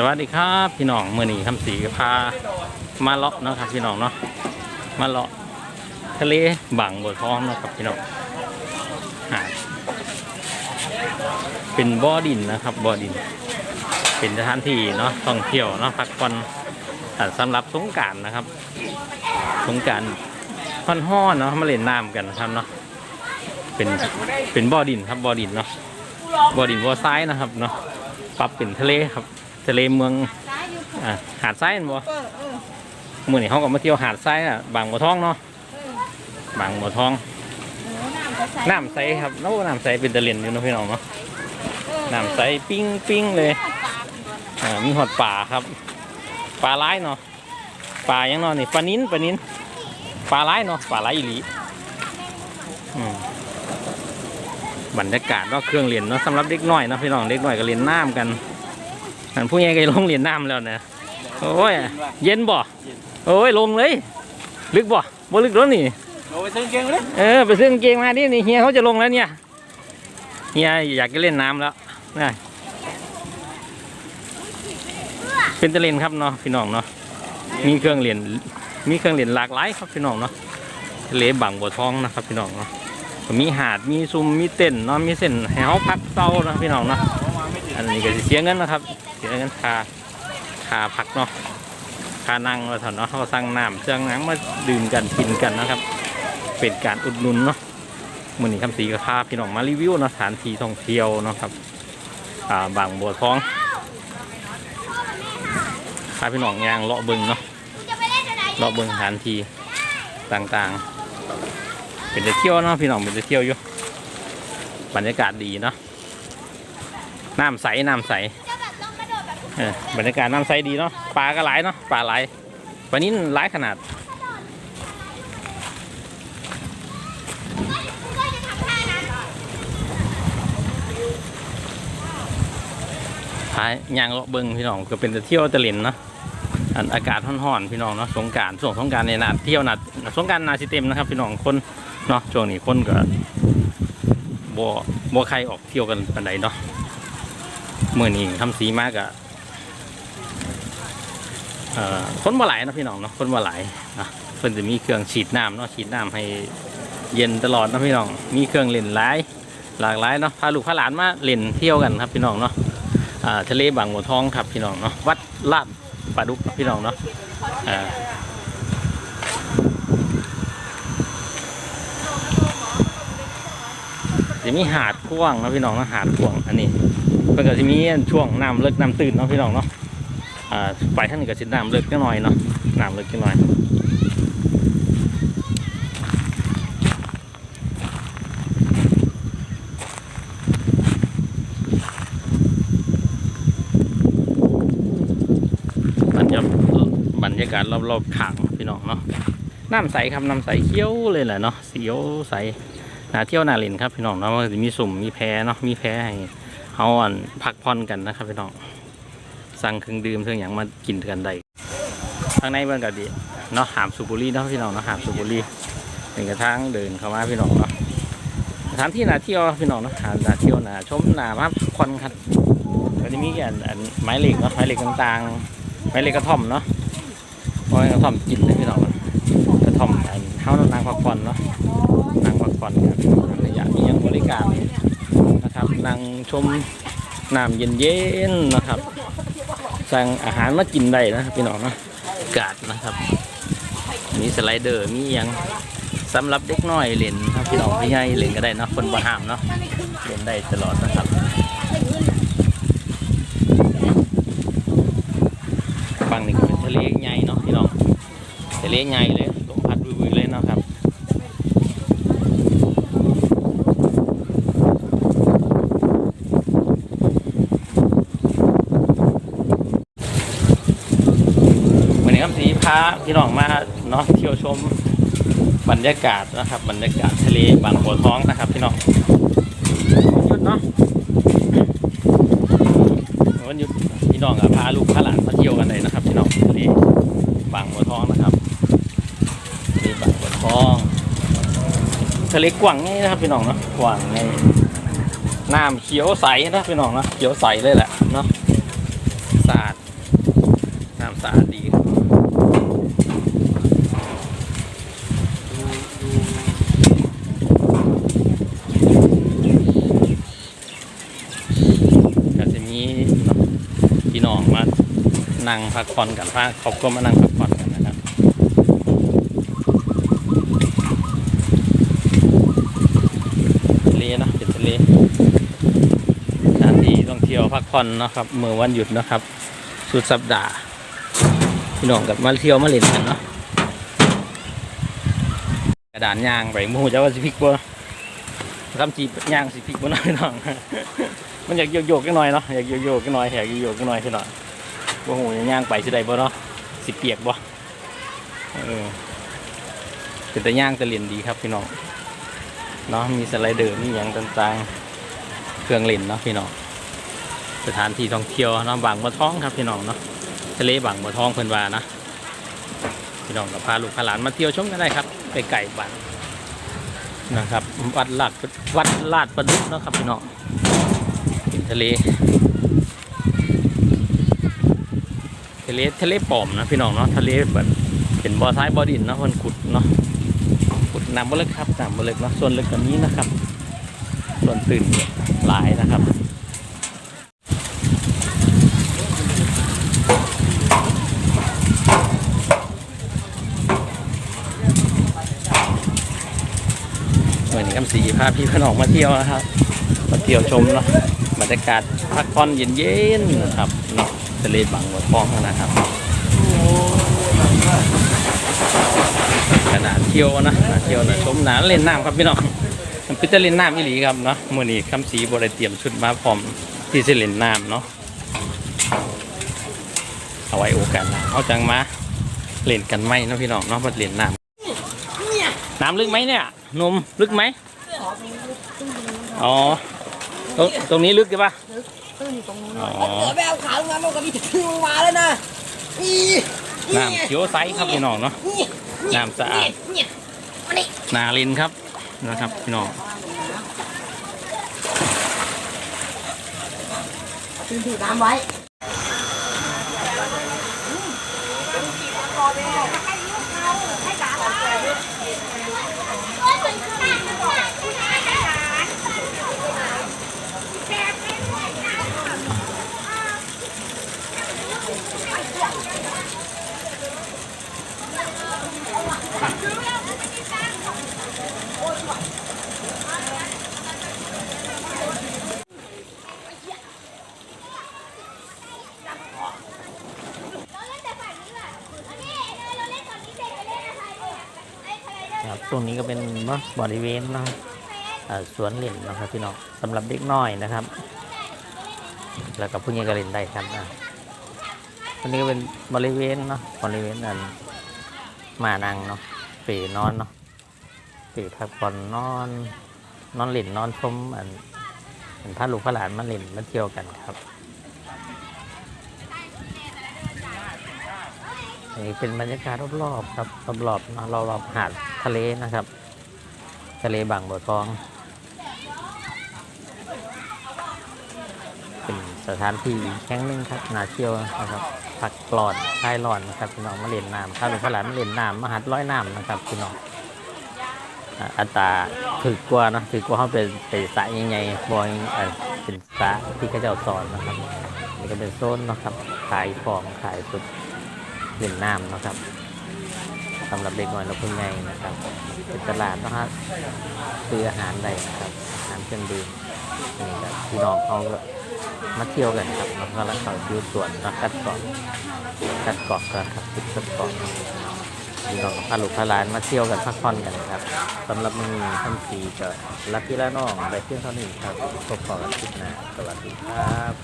สวัสดีครับพี่น้องเมื่อนี้คำสีพามาเลาะเนาะครับพี่น้องเนาะมาเลาะทะเลบางบัวทองเนาะครับพี่น้องเป็นบ่อดินนะครับบ่อดิน เป็นสถานที่เนาะท่องเที่ยวเนาะพักผ่อนสำหรับสงการนะครับ สงการค่อนห้อนเนาะมาเล่นน้ำกันนะครับเนาะเป็นเป็นบ่อดินครับบ่อดินเนาะบ่อดินบ่อทรายนะครับเนาะปรับเป็นทะเลครับ ทะเลเมืองอ่าหาดทรายเห็นบ่เมื่อนี้เขาก็มาเที่ยวหาดทรายอะบางบัวทองเนาะบางบัวทองน้ำใสน้ำใสครับโอ้น้ำใสเป็นตะเลียนอยู่นะพี่น้องเนาะน้ำใสปิ้งปิ้งเลยอ่ามีหอดป่าครับปลาร้ายเนาะปลายังเนอนนี่ปลานิ้นปลานิ้นปลาร้ายเนาะปลาร้ายอีหลีบรรยากาศเนาเครื่องเรียนเนาะสำหรับเด็กน้อยนะพี่น้องเด็กน้อยก็เรียนน้ำกัน อันผู้ใหญ่ก็ลงเรียนน้ำแล้วเนี่ยโอ้ยเย็นบ่โอ้ยลงเลย ลึกบ่บ่ลึกแล้วนี่โอ้ยซื้อเก่งเลยเออไปซื้อกางเกงมาดินี่เฮียเขาจะลงแล้วเนี่ยเฮียอยากจะเล่นน้ำแล้วนะเป็นตะเลนครับเนาะพี่น้องเนาะมีเครื่องเล่นมีเครื่องเล่นหลากหลายครับพี่น้องเนาะทะเลบางบัวทองนะครับพี่น้องเนาะมีหาดมีซุมมีเต้นเนาะมีเส้นให้เขาพักเศร้านะพี่น้องเนาะ อันนี้ก็สิเสียเงินนะครับ เสียเงินค่าค่าพักเนาะค่านั่งเราถอะเนาะเขาสั่งน้ำเครื่องน้ำมาดื่มกันกินกันนะครับ เป็นการอุดหนุนเนาะมือนี้คำสีกับพาพี่น้องมารีวิวเนาะสถานที่ท่องเที่ยวเนาะครับอ่าบางบัวทองพาพี่น้องยางเลาะบิงเนาะเลาะบิงสถานที่ต่างๆ เป็นจะเที่ยวเนาะพี่น้องเป็นจะเที่ยวอยู่บรรยากาศดีเนาะ น้ำใสน้ำใสเออบรรยากาศน้ำใสดีเนาะปลาก็หลายเนาะปลาหลายปลานี้หลายขนาดพายยางเลาะเบิงพี่น้องก็เป็นเที่ยวตะลินเนาะอันอากาศร้อนๆพี่น้องเนาะสงการส่งสงการในนาเที่ยวนาสงการนาสิเต็มนะครับ พี่น้องคนเนาะช่วงนี้คนก็บ่บ่ใครออกเที่ยวกันปานใดเนาะ เมื่อนี้ทำสีมากอะเอ่อคนบ่หลายนะพี่น้องเนาะคนบ่หลายนะเพิ่นจะมีเครื่องฉีดน้ำเนาะฉีดน้ำให้เย็นตลอดนะพี่น้อง มีเครื่องเล่นหลายหลากหลายเนาะพาลูกพาหลานมาเล่นเที่ยวกันครับพี่น้องเนาะอ่าทะเลบางบัวทองครับพี่น้องเนาะวัดลาดปลาดุกพี่น้องเนาะอ่าจะมีหาดกว้างนะพี่น้องนะหาดกว้างอันนี้ เพิ่นก็จะมีช่วงน้ำเลิกน้ำตื่นเนาะพี่น้องเนาะอ่าไปท่านก็จะน้ำเลิกนิดหน่อยเนาะน้ำเลิกนิดหน่อยบรรยากาศบรรยากาศรอบๆข้างพี่น้องเนาะน้ำใสครับน้ำใสเขียวเลยแหละเนาะเขียวใสนาเที่ยวนาเล่นครับพี่น้องเนาะมันจะมีสุ่มมีแพเนาะมีแพให้ เขาอ่อนพักผ่อนกันนะครับพี่น้อง สั่งเครื่องดื่มเครื่องอย่างมากินกันได้ข้างในมันก็ดีเนาะหามสูบุรีเนาะพี่น้องเนาะหามสูบุรีเป็นกระทั่งเดินเข้ามาพี่น้องเนาะสถานที่นาเที่ยวพี่น้องเนาะหานาเที่ยวนาชมนามาพักผ่อนครับก็จะมีอันอันไม้เหล็กเนาะไม้เหล็กต่างๆไม้เหล็กกระท่อมเนาะไม้กระท่อมกินเลยพี่น้องกระท่อมอันเขานางพักผ่อนเนาะนั่งพักผ่อนกันระยะนี้ยังบริการ นะครับนั่งชมน้ำเย็นๆนะครับ สั่งอาหารมากินได้นะครับพี่น้องนะกาศนะครับ มีสไลเดอร์มียังสำหรับเด็กน้อยเล่นครับพี่น้องพี่ใหญ่เล่นก็ได้นะคนบ่ห้ามเนาะเล่นได้ตลอดนะครับฝั่งนี้ก็เป็นทะเลใหญ่เนาะพี่น้องทะเลใหญ่เลยลมพัดวิวๆเลยเนาะครับ วันนี้ครับสีพาพี่น้องมาเนาะเที่ยวชมบรรยากาศนะครับ บรรยากาศทะเลบางบัวท้องนะครับ พี่น้องหยุดเนาะวันหยุดพี่น้องอะพาลูกพาหลานมาเที่ยวกันเลยนะครับ พี่น้องทะเลบางบัวท้องนะครับทะเลบางบัวท้องทะเลกว้างไงนะครับพี่น้องเนาะกว้างไงน้ำเขียวใสนะพี่น้องเนาะเขียวใสเลยแหละเนาะสะอาดน้ำสะอาดดีครับก็จะมีพี่น้องมา นั่งพักผ่อนกันพาครอบครัวมานั่งพักผ่อนกันนะครับทะเลนะเป็นทะเลสถานที่ท่องเที่ยวพักผ่อนนะครับเมื่อวันหยุดนะครับ สุดสัปดาห์พี่น้องกับมาเที่ยวมาเล่นกันเนาะกระดานยางไปมูจะว่าสิพิกบ่คำจีบยางสิพิกบ่น้อยน้องมันอยากโยกๆกันหน่อยเนาะอยากโยกๆกันหน่อยอยากโยกๆกันหน่อยสิหน่อย บ่หูย่างไปสิได้บ่เนาะสิเปียกบ่เออเป็นแต่ย่างแต่เล่นดีครับพี่น้องเนาะมีสไลเดอร์มีอย่างต่างๆ เครื่องเล่นเนาะพี่น้องสถานที่ท่องเที่ยวเนาะบางบัวทองครับพี่น้องเนาะทะเลบางบัวทองเพิ่นว่านะพี่น้องกับพาลูกพาหลานมาเที่ยวชมกันได้ครับไปไก่บ้านนะครับ วัดลาดวัดลาดประดุกเนาะครับพี่น้องทะเล ทะเลทะเลปอมนะพี่น้องเนาะทะเลแบบเป็นบ่อท้ายบ่อดินเนาะเพิ่นขุดเนาะขุดน้ำบ่ลึกครับน้ำบ่ลึกเนาะส่วนลึกกว่านี้นะครับ ส่วนตื่นหลายนะครับวันนี้คำสีพาพี่พี่น้องมาเที่ยวนะครับ มาเที่ยวชมเนาะบรรยากาศพักผ่อนเย็นๆนะครับ เนาะเลบางบัวทองนะครับขนาดเที่ยวนะนเที่ยวนะชมหนาเล่นน้ำครับพี่น้องมันเป็นจะเล่นน้ำอีหลีครับเนาะมื่อนี้คำสีบริเตรียมชุดมาพร้อมที่จะเล่นน้ำเนาะเอาไว้โอกาสหน้าเอาจังมาเล่นกันไหมเนาะพี่น้องเนาะมาเล่นน้ำน้ำลึกไหมเนี่ยนมลึกไหมอ๋อตรงตรงนี้ลึกใช่ปะ ตื้นอยู่ตรงนู้นอ๋อเดี๋ยวไปเอาขาลงมามันก็มีถึงลงมาแล้วนะนี่น้ำเขียวใสครับพี่น้องเนาะ นี่น้ำสะอาด เนี่ยอันนี้นาลินครับนะครับพี่น้องถือถือน้ำไว้ ครับตรงนี้ก็เป็นบริเวณนะครับสวนเล่นนะครับพี่น้องสำหรับเด็กน้อยนะครับ แล้วก็ผู้ใหญ่ก็เล่นได้ครับนะตรงนี้ก็เป็นบริเวณเนาะบริเวณอันมานั่งเนาะปรนอนเนาะปรพักผ่อนนอน นอนเล่นนอนชมอันอันพาลูกพาหลานมาเล่นมาเที่ยวกันครับ นี้เป็นบรรยากาศรอบๆครับรอบๆเนาะรอบๆหาดทะเลนะครับ ทะเลบางบัวทอง เป็นสถานที่แห่งหนึ่งครับนาเที่ยวนะครับพักกลอนคลายร้อนนะครับพี่น้องมาเล่นน้ำถ้าเป็นฝรั่งมาเล่นน้ำมาหัดร้อยน้ำนะครับพี่น้องอ่าอัตราถือกว่านะถือกว่าเขาเป็นไปสระใหญ่ๆบอยเป็นสระที่เขาเจ้าสอนนะครับนี่ก็เป็นโซนนะครับขายของขายสุด เล่นน้ำนะครับสำหรับเด็กน้อยและผู้ใหญ่นะครับเป็นตลาดนะครับซื้ออาหารได้นะครับอาหารเครื่องดื่มนี่ครับพี่น้องเขาก็มาเที่ยวกันครับแล้วก็แล้วเขาดูสวนแล้วคัดเกาะคัดเกาะกันครับจุดคัดเกาะมีน้องกับพาลูกพาหลานมาเที่ยวกันพักผ่อนกันครับสำหรับมือท่านสีก็รักพี่ละน้องไปเที่ยวเท่านี้ครับพบกันคลิปหน้าสวัสดีครับ